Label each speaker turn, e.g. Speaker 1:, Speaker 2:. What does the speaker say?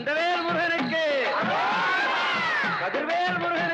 Speaker 1: கந்தவேல் முருகனுக்கு. கதிர்வேல் முருகன்.